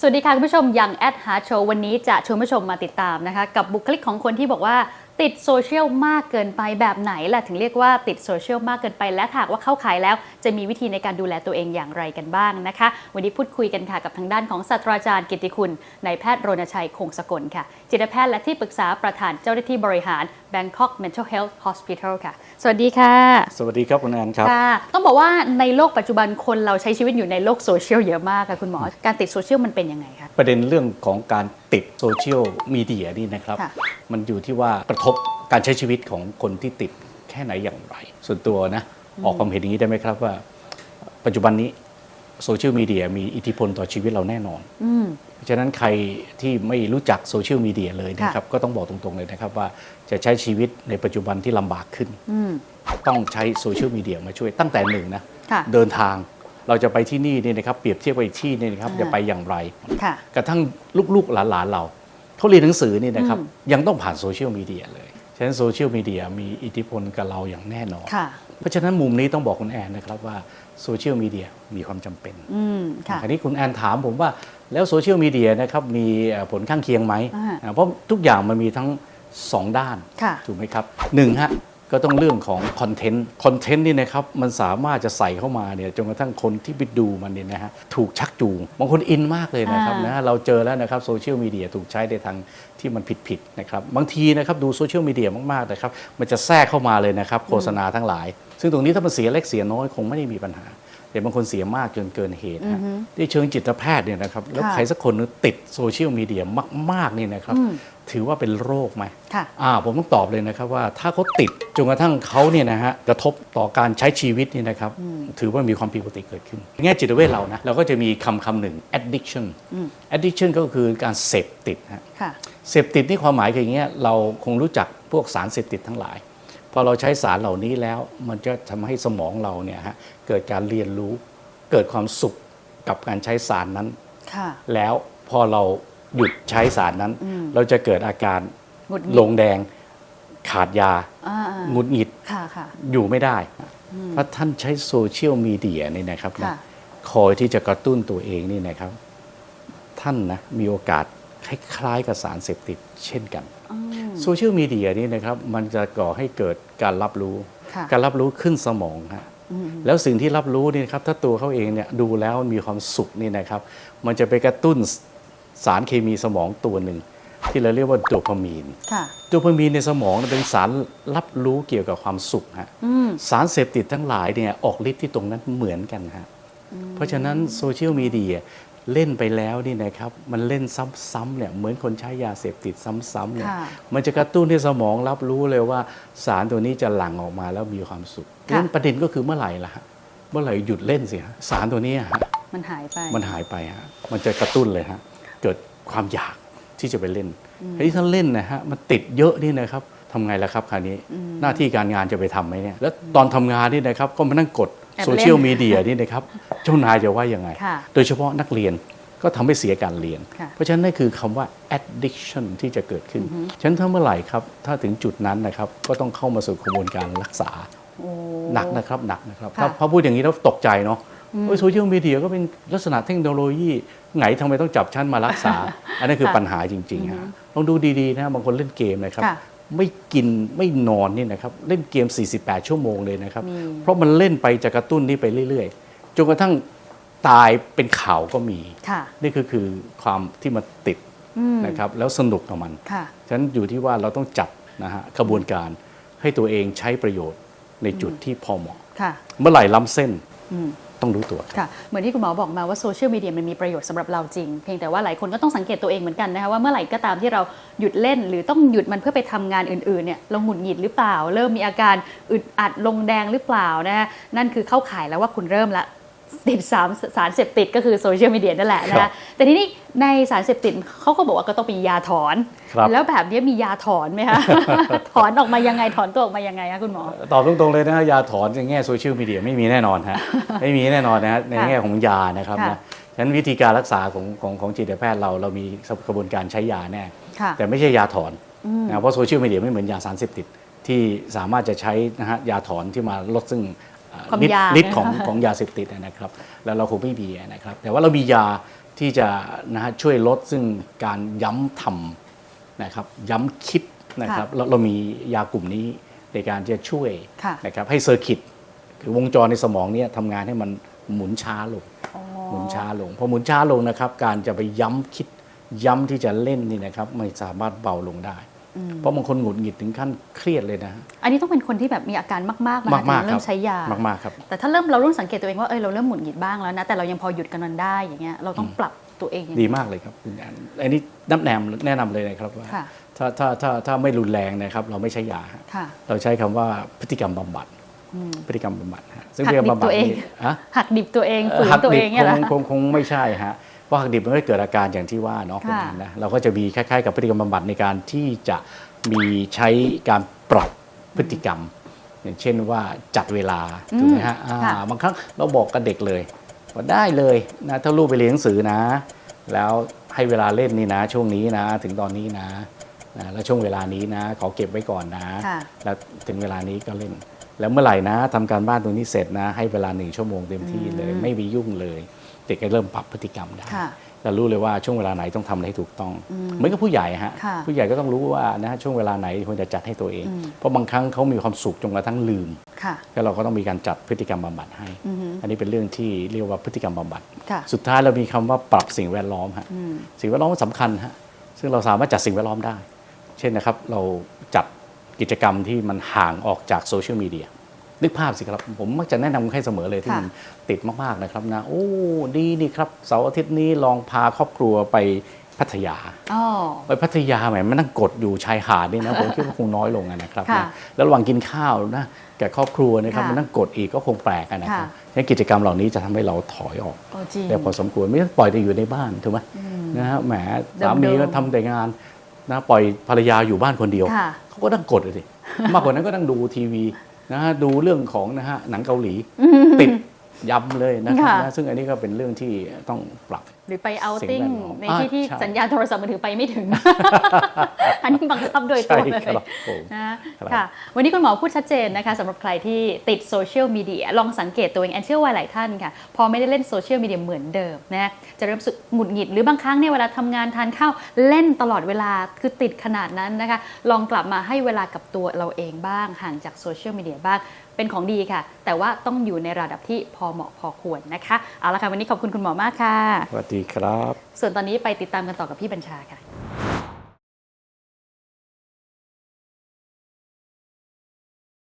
สวัสดีค่ะ คุณผู้ชมยังแอดฮาร์โชว์วันนี้จะชวนผู้ชมมาติดตามนะคะ กับบุคลิกของคนที่บอกว่า ติดโซเชียลมากเกินไปแบบไหนล่ะถึงเรียกว่าติดโซเชียลมากเกินไป และถ้าหากว่าเข้าขายแล้ว จะมีวิธีในการดูแลตัวเองอย่างไรกันบ้างนะคะ วันนี้พูดคุยกันค่ะกับทางด้านของศาสตราจารย์กิตติคุณนายแพทย์โรณชัยคงสกลค่ะ จิตแพทย์และที่ปรึกษาประธานเจ้าหน้าที่บริหาร Bangkok Mental Health Hospital ค่ะ สวัสดีค่ะ สวัสดีครับคุณแอนครับค่ะต้องบอกว่าในโลกปัจจุบันคนเราใช้ชีวิตอยู่ในโลกโซเชียลเยอะมากค่ะคุณหมอ การติดโซเชียลมันเป็นยังไงคะประเด็นเรื่องของการติดโซเชียลมีเดียนี่นะครับค่ะมันอยู่ที่ว่ากระทบการใช้ชีวิตของคนที่ติดแค่ไหนอย่างไร ส่วนตัวนะออกความเห็นอย่างนี้ได้ไหมครับว่า ปัจจุบันนี้โซเชียลมีเดียมีอิทธิพลต่อชีวิตเราแน่นอนอืมเพราะฉะนั้นใครที่ไม่รู้จักโซเชียลมีเดียเลยนะครับก็ต้องบอกตรงๆเลยนะครับว่าจะใช้ชีวิตในปัจจุบันที่ลำบากขึ้นอืมต้องใช้โซเชียลมีเดียมาช่วยตั้งแต่หนึ่งนะค่ะเดินทางเราจะไปที่นี่เนี่ยนะครับเปรียบเทียบไปอีกที่นี่นะครับอ่าจะไปอย่างไรค่ะกระทั่งลูกๆหลานๆเรา เขาเรียนหนังสือนี่นะครับอืมยังต้องผ่านโซเชียลมีเดียเลยฉะนั้นโซเชียลมีเดียมีอิทธิพลกับเราอย่างแน่นอนค่ะเพราะฉะนั้นมุมนี้ต้องบอกคุณแอนนะครับว่าโซเชียลมีเดียมีความจำเป็นอืมค่ะอันนี้คุณแอนถามผมว่าแล้วโซเชียลมีเดียนะครับมีเอ่อผลข้างเคียงไหมอ่าอ่าเพราะทุกอย่างมันมีทั้งสองด้านค่ะถูกไหมครับหนึ่งฮะ ก็ต้องเรื่องของคอนเทนต์คอนเทนต์นี่นะครับมันสามารถจะใส่เข้ามาเนี่ยจนกระทั่งคนที่ไปดูมันเนี่ยนะฮะถูกชักจูงบางคนอินมากเลยนะครับอ่านนะเราเจอแล้วนะครับโซเชียลมีเดียถูกใช้ในทางที่มันผิดๆนะครับบางทีนะครับดูโซเชียลมีเดียมากๆนะครับมันจะแทรกเข้ามาเลยนะครับโฆษณาทั้งหลาย ซึ่งตรงนี้ถ้ามันเสียเล็กเสียน้อยคงไม่ได้มีปัญหา แต่บางคนเสียมากจนเกินเหตุฮะที่เชิงจิตแพทย์เนี่ยนะครับแล้วค่ะใครสักคนนึงติดโซเชียลมีเดียมากๆนี่นะครับอืมถือว่าเป็นโรคไหมค่ะอ่าผมต้องตอบเลยนะครับว่าถ้าเขาติดจนกระทั่งเขาเนี่ยนะฮะกระทบต่อการใช้ชีวิตเนี่ยนะครับถือว่ามีความผิดปกติเกิดขึ้นในแง่จิตเวชเรานะเราก็จะมีคำคำหนึ่ง addiction อืม addiction ก็คือการเสพติดฮะค่ะเสพติดนี่ความหมายคืออย่างเงี้ยเราคงรู้จักพวกสารเสพติดทั้งหลายพ อเราใช้สารเหล่านี้แล้ว มันจะทำให้สมองเราเนี่ยฮะเกิดการเรียนรู้ เกิดความสุขกับการใช้สารนั้นค่ะแล้วพอเราหยุดใช้สารนั้นอืมเราจะเกิดอาการหงุดหงิดลงแดงขาดยาอ่าๆหงุดหงิดค่ะค่ะอยู่ไม่ได้ เพราะท่านใช้โซเชียลมีเดียนี่นะครับนะค่ะคอยที่จะกระตุ้นตัวเองนี่นะครับ ท่านนะมีโอกาส คล้ายๆกับสารเสพติดเช่นกันอืมโซเชียลมีเดียนี่นะครับมันจะก่อให้เกิดการรับรู้ค่ะการรับรู้ขึ้นสมองฮะอืมแล้วสิ่งที่รับรู้นี่นะครับถ้าตัวเขาเองเนี่ยดูแล้วมีความสุขนี่นะครับ มันจะไปกระตุ้นสารเคมีสมองตัวหนึ่ง ที่เราเรียกว่าโดพามีนค่ะโดพามีนในสมองเป็นสารรับรู้เกี่ยวกับความสุขฮะอืมสารเสพติดทั้งหลายเนี่ยออกฤทธิ์ที่ตรงนั้นเหมือนกันฮะเพราะฉะนั้นโซเชียลมีเดีย เล่นไปแล้วนี่นะครับมันเล่นซ้ำๆเนี่ยเหมือนคนใช้ยาเสพติดซ้ำๆเนี่ยค่ะมันจะกระตุ้นให้สมองรับรู้เลยว่าสารตัวนี้จะหลั่งออกมาแล้วมีความสุขค่ะงั้นประเด็นก็คือเมื่อไหร่ล่ะฮะเมื่อไหร่หยุดเล่นสิฮะสารตัวนี้ฮะมันหายไปมันหายไปฮะมันจะกระตุ้นเลยฮะเกิดความอยากที่จะไปเล่นทีนี้ถ้าเล่นนะฮะมันติดเยอะนี่นะครับ ทำไงล่ะครับคราวนี้หน้าที่การงานจะไปทำไหมเนี่ยแล้วตอนทำงานนี่นะครับก็มานั่งกดแอบเล่นโซเชียลมีเดียนี่นะครับเจ้านายจะว่ายังไงค่ะโดยเฉพาะนักเรียนก็ทำให้เสียการเรียนค่ะเพราะฉะนั้นนั่นคือคำว่า addiction ที่จะเกิดขึ้น ฉะนั้นถ้าเมื่อไหร่ครับ ถ้าถึงจุดนั้นนะครับ ก็ต้องเข้ามาสู่กระบวนการรักษาโอ้หนักนะครับ หนักนะครับค่ะถ้าพอพูดอย่างนี้แล้วตกใจเนาะโซเชียลมีเดียก็เป็นลักษณะเทคโนโลยีไงทำไมต้องจับชั้นมารักษา อันนั้นคือปัญหาจริงๆฮะลองดูดีๆนะบางคนเล่นเกมนะครับค่ะ ไม่กินไม่นอนนี่นะครับเล่นเกม 48 ชั่วโมงเลยนะครับมีเพราะมันเล่นไปจะกระตุ้นนี่ไปเรื่อยๆจนกระทั่งตายเป็นข่าวก็มีค่ะนี่คือคือความที่มันติดอืมนะครับแล้วสนุกกับมันค่ะฉะนั้นอยู่ที่ว่าเราต้องจัดนะฮะกระบวนการให้ตัวเองใช้ประโยชน์ในจุดที่พอเหมาะค่ะเมื่อไหร่ล้ำเส้นอืม ต้องรู้ตัวค่ะเหมือนที่คุณหมอบอกมาว่าโซเชียลมีเดียมันมีประโยชน์สำหรับเราจริง เพียงแต่ว่าหลายคนก็ต้องสังเกตตัวเองเหมือนกันนะคะว่าเมื่อไหร่ก็ตามที่เราหยุดเล่น หรือต้องหยุดมันเพื่อไปทำงานอื่นๆเนี่ยเราหงุดหงิดหรือเปล่า เริ่มมีอาการอึดอัดลงแดงหรือเปล่านะฮะนั่นคือเข้าข่ายแล้วว่าคุณเริ่มละ ติดสารสารเสพติดก็คือโซเชียลมีเดียนั่นแหละนะครัคะบแต่ทีนี้ในสารเสพติดเขาก็บอกว่าก็ต้องมียาถอนครับแล้วแบบนี้มียาถอนไหมคะ ถอนออกมายังไงถอนตัวออกมายังไงคะคุณหมอ ตอบตรงๆเลยนะฮะยาถอนในแง่โซเชียลมีเดียไม่มีแน่นอนฮะไม่มีแน่นอนนะฮะในแง่ของยานะครับค่ะนะฉะนั้นวิธีการรักษาของของของจิตแพทย์เราเรามีกระบวนการใช้ยาแน่ค่ะแต่ไม่ใช่ยาถอนอืมนะเพราะโซเชียลมีเดียไม่เหมือนยาสารเสพติดที่สามารถจะใช้นะฮะยาถอนที่มาลดซึ่งเอ่อ ความฤทธิ์ยากฤทธิ์ของนะคะของยาเสพติดนะครับ แล้วเราคงไม่มีนะครับ แต่ว่าเรามียาที่จะนะฮะช่วยลดซึ่งการย้ำทำนะครับย้ำคิดนะครับเราเรามียากลุ่มนี้ในการจะช่วยค่ะนะครับให้เซอร์กิตคือวงจรในสมองเนี่ยทำงานให้มันหมุนช้าลงอ๋อหมุนช้าลงพอหมุนช้าลงนะครับ การจะไปย้ำคิดย้ำที่จะเล่นนี่นะครับไม่สามารถเบาลงได้ เพราะบางคนหงุดหงิดถึงขั้นเครียดเลยนะฮะอันนี้ต้องเป็นคนที่แบบมีอาการมากๆนะคะมากๆถึงเริ่มใช้ยามากๆครับแต่ถ้าเริ่มเราเริ่มสังเกตตัวเองว่าเออเราเริ่มหมุนหงิดบ้างแล้วนะแต่เรายังพอหยุดกันมันได้อย่างเงี้ยเราต้องปรับตัวเองยังไงดีมากเลยครับคุณแอนอันนี้นับแนมแนะนำเลยนะครับว่าค่ะถ้าถ้าถ้าถ้าไม่รุนแรงนะครับ เราไม่ใช้ยาฮะค่ะเราใช้คำว่าพฤติกรรมบำบัดอืมพฤติกรรมบำบัดฮะซึ่งหักพฤติกรรมบำบัดดิบตัวเองนี่ฮะหักดิบตัวเองฝืนหักตัวดิเอบงเนี่ยคแหละงคงคงไม่ใช่ฮะ เพราะหักดิบมันก็เกิดอาการอย่างที่ว่าเนาะค่ะคุณนะเราก็จะมีคล้ายๆ กับพฤติกรรมบำบัดในการที่จะมีใช้การปรับพฤติกรรม อย่างเช่นว่าจัดเวลาถูกไหมฮะอ่าค่ะ บางครั้งเราบอกกับเด็กเลยว่าได้เลยนะถ้าลูกไปเรียนหนังสือนะ แล้วให้เวลาเล่นนี่นะ ช่วงนี้นะ ถึงตอนนี้นะนะแล้วช่วงเวลานี้นะ ขอเก็บไว้ก่อนนะ ค่ะ แล้วถึงเวลานี้ก็เล่น แล้วเมื่อไหร่นะทำการบ้านตรงนี้เสร็จนะ ให้เวลาหนึ่งชั่วโมงเต็มที่เลย ไม่มียุ่งเลย เด็กก็เริ่มปรับพฤติกรรมได้ค่ะแล้วรู้เลยว่าช่วงเวลาไหนต้องทำอะไรให้ถูกต้อง เหมือนกับผู้ใหญ่ฮะค่ะผู้ใหญ่ก็ต้องรู้ว่านะฮะช่วงเวลาไหนควรจะจัดให้ตัวเองอืมเพราะบางครั้งเขามีความสุขจนกระทั่งลืมค่ะแล้วเราก็ต้องมีการจัดพฤติกรรมบำบัดให้อือฮึอันนี้เป็นเรื่องที่เรียกว่าพฤติกรรมบำบัดค่ะสุดท้ายเรามีคำว่าปรับสิ่งแวดล้อมฮะอืมสิ่งแวดล้อมมันสำคัญฮะซึ่งเราสามารถจัดสิ่งแวดล้อมได้ เช่นนะครับเราจัดกิจกรรมที่มันห่างออกจากโซเชียลมีเดีย นึกภาพสิครับ ผมมักจะแนะนำให้เสมอเลยที่ค่ะมันติดมากๆนะครับนะ โอ้ดีนี่ครับเสาร์อาทิตย์นี้ลองพาครอบครัวไปพัทยาอ๋อ ไปพัทยาแหมมันนั่งกดอยู่ชายหาดนี่นะ ผมคิดว่าคงน้อยลงอะนะครับค่ะนะแล้วระหว่างกินข้าวนะกับครอบครัวนะครับค่ะมันนั่งกดอีกก็คงแปลกอะนะครับค่ะ ฉะนั้นกิจกรรมเหล่านี้จะทำให้เราถอยออก โอ้จริง ได้พอสมควรไม่ต้องปล่อยแต่อยู่ในบ้านถูกไหมนะฮะแหมสามีเดิมๆก็ทำแต่งานนะปล่อยภรรยาอยู่บ้านคนเดียวค่ะ เขาก็นั่งกดเลยสิมากกว่านั้นก็นั่งดูทีวี นะฮะดูเรื่องของนะฮะหนังเกาหลีติดยำเลยนะครับค่ะนะซึ่งอันนี้ก็เป็นเรื่องที่ต้องปรับหรือไปเอาสิ่งติ้งแวดล้อมในอ่าที่ที่ใช่สัญญาณโทรศัพท์มือถือไปไม่ถึง อันนี้บังคับโดยตใช่รงเลยครับผมนะครับค่ะวันนี้คุณหมอพูดชัดเจนนะคะสำหรับใครที่ติดโซเชียลมีเดียลองสังเกตตัวเองแอนเชื่อว่าหลายท่านค่ะ พอไม่ได้เล่นโซเชียลมีเดียเหมือนเดิมนะจะเริ่มรู้สึกหงุดหงิดหรือบางครั้งเนี่ยเวลาทำงานทานข้าวเล่นตลอดเวลาคือติดขนาดนั้นนะคะ ลองกลับมาให้เวลากับตัวเราเองบ้างห่างจากโซเชียลมีเดียบ้างเป็นของดีค่ะ แต่ว่าต้องอยู่ในระดับที่พอเหมาะพอควรนะคะเอาละค่ะวันนี้ขอบคุณคุณหมอมากค่ะสวัสดีครับ ส่วนตอนนี้ไปติดตามกันต่อกับพี่บัญชาค่ะ